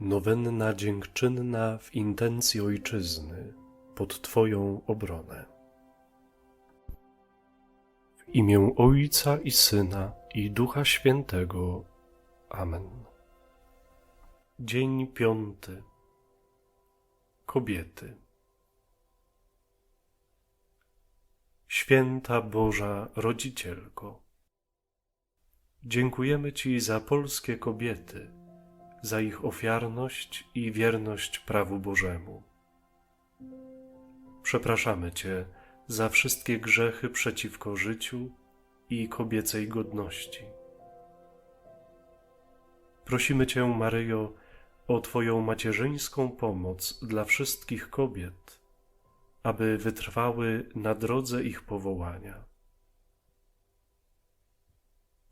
Nowenna dziękczynna w intencji Ojczyzny pod Twoją obronę. W imię Ojca i Syna i Ducha Świętego. Amen. Dzień piąty. Kobiety. Święta Boża Rodzicielko. Dziękujemy Ci za polskie kobiety, za ich ofiarność i wierność prawu Bożemu. Przepraszamy Cię za wszystkie grzechy przeciwko życiu i kobiecej godności. Prosimy Cię, Maryjo, o Twoją macierzyńską pomoc dla wszystkich kobiet, aby wytrwały na drodze ich powołania.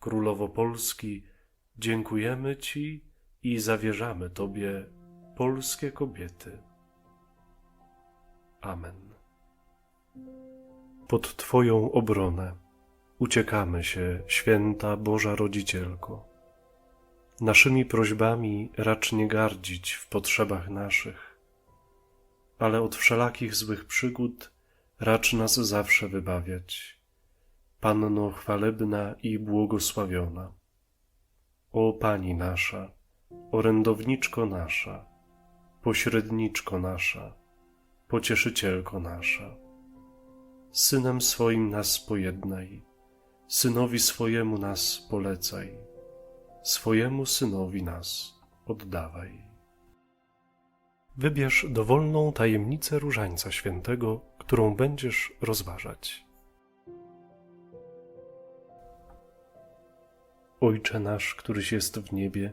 Królowo Polski, dziękujemy Ci i zawierzamy Tobie polskie kobiety. Amen. Pod Twoją obronę uciekamy się, święta Boża Rodzicielko. Naszymi prośbami racz nie gardzić w potrzebach naszych, ale od wszelakich złych przygód racz nas zawsze wybawiać. Panno chwalebna i błogosławiona. O Pani nasza, orędowniczko nasza, pośredniczko nasza, pocieszycielko nasza. Synem swoim nas pojednaj, synowi swojemu nas polecaj, swojemu synowi nas oddawaj. Wybierz dowolną tajemnicę Różańca Świętego, którą będziesz rozważać. Ojcze nasz, któryś jest w niebie,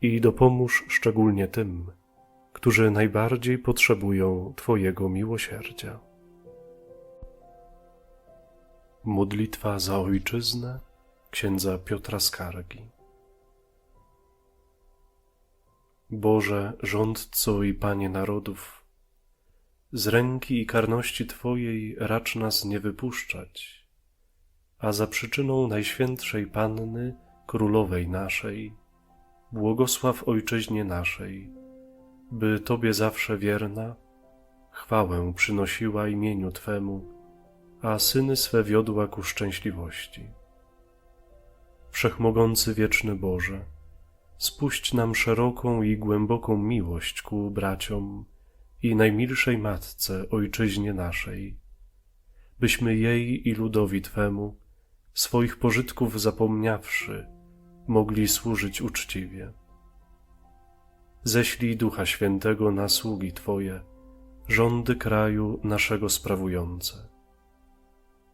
i dopomóż szczególnie tym, którzy najbardziej potrzebują Twojego miłosierdzia. Modlitwa za ojczyznę księdza Piotra Skargi. Boże, rządco i Panie narodów, z ręki i karności Twojej racz nas nie wypuszczać, a za przyczyną Najświętszej Panny, Królowej naszej, błogosław Ojczyźnie naszej, by Tobie zawsze wierna, chwałę przynosiła imieniu Twemu, a syny swe wiodła ku szczęśliwości. Wszechmogący wieczny Boże, spuść nam szeroką i głęboką miłość ku braciom i najmilszej Matce, Ojczyźnie naszej, byśmy jej i ludowi Twemu, swoich pożytków zapomniawszy, mogli służyć uczciwie. Ześlij Ducha Świętego na sługi Twoje, rządy kraju naszego sprawujące,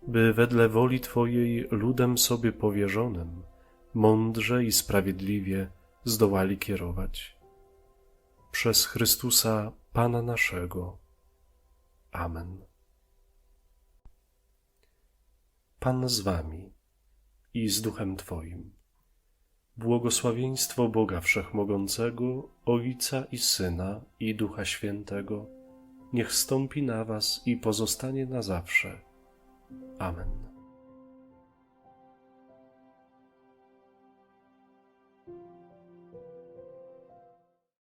by wedle woli Twojej ludem sobie powierzonym mądrze i sprawiedliwie zdołali kierować. Przez Chrystusa Pana naszego. Amen. Pan z Wami i z Duchem Twoim. Błogosławieństwo Boga Wszechmogącego, Ojca i Syna i Ducha Świętego, niech stąpi na Was i pozostanie na zawsze. Amen.